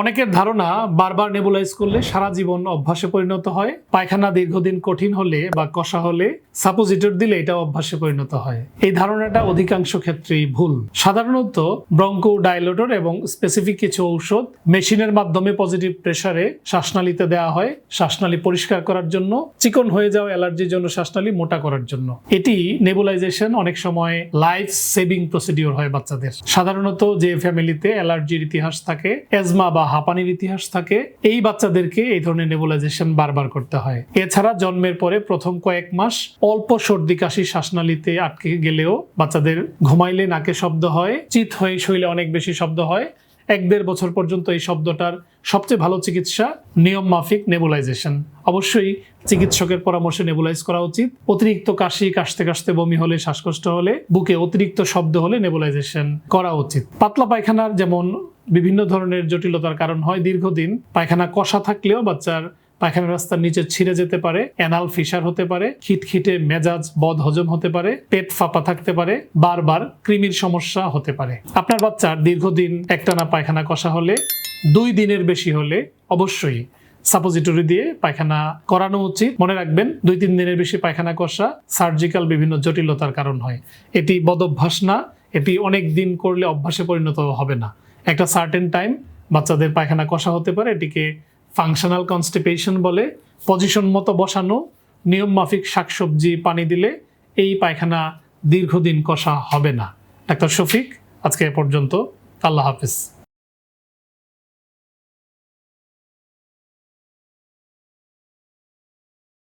অনেকের ধারণা বারবার নেবুলাইজ করলে সারা জীবন অভ্যাসে পরিণত হয়। পায়খানা দীর্ঘদিন কঠিন হলে বা কষা হলে সাপোজিটর দিলে এটা অভ্যাসে পরিণত হয়। এই ধারণাটা অধিকাংশ ক্ষেত্রেই ভুল। সাধারণত ব্রঙ্কো ডাইলোটর এবং স্পেসিফিক কিছু ঔষধ মেশিনের মাধ্যমে পজিটিভ প্রেসারে শ্বাসনালীতে দেওয়া হয়। শ্বাসনালী পরিষ্কার করার জন্য, চিকন হয়ে যাওয়া অ্যালার্জির জন্য শ্বাসনালী মোটা করার জন্য। এটি নেবুলাইজেশন অনেক সময় লাইফ সেভিং প্রসিডিওর হয় বাচ্চাদের। সাধারণত যে ফ্যামিলিতে অ্যালার্জির ইতিহাস থাকে, এজমা বা হাঁপানির ইতিহাস থাকে, এই বাচ্চাদেরকে এই ধরনের নেবুলাইজেশন বারবার করতে হয়। এছাড়া জন্মের পরে প্রথম কয়েক মাস অল্প সর্দি কাশি শ্বাসনালীতে আটকে গেলেও বাচ্চাদের ঘুমাইলে নাকে শব্দ হয়, চিত হয়ে শৈলে অনেক বেশি শব্দ হয়। এক দেড় বছর পর্যন্ত এই শব্দটার সবচেয়ে ভালো চিকিৎসা নিয়ম মাফিক নেবুলাইজেশন অবশ্যই চিকিৎসকের পরামর্শে নেবুলাইজ করা উচিত। অতিরিক্ত কাশি, কাশতে কাশতে বমি হলে, শ্বাসকষ্ট হলে, বুকে অতিরিক্ত শব্দ হলে নেবুলাইজেশন করা উচিত। পাতলা পায়খানার যেমন বিভিন্ন ধরনের জটিলতার কারণ হয় দীর্ঘদিন। পায়খানা কষা থাকলেও বাচ্চার পায়খানা রাস্তার নিচে ছিঁড়ে যেতে পারে, অ্যানাল ফিসার হতে পারে, খিটখিটে মেজাজ বদ হজম হতে পারে, পেট ফাঁপা থাকতে পারে, বারবার কৃমির সমস্যা হতে পারে। আপনার বাচ্চার দীর্ঘদিন একটানা পায়খানা কষা হলে, দুই দিনের বেশি হলে অবশ্যই সাপোজিটরি দিয়ে পায়খানা করানো উচিত। মনে রাখবেন, দুই তিন দিনের বেশি পায়খানা কষা সার্জিক্যাল বিভিন্ন জটিলতার কারণ হয়। এটি বদভ্যাস না, এটি অনেক দিন করলে অভ্যাসে পরিণত হবে না। একটা সার্টেন টাইম বাচ্চাদের পায়খানা কষা হতে পারে, এটিকে ফাংশনাল কনস্টিপেশন বলে। পজিশন মতো বসানো, নিয়ম মাফিক শাকসবজি, পানি দিলে এই পায়খানা দীর্ঘদিন কষা হবে না। ডাক্তার শফিক, আজকে এ পর্যন্ত। আল্লাহ হাফিজ।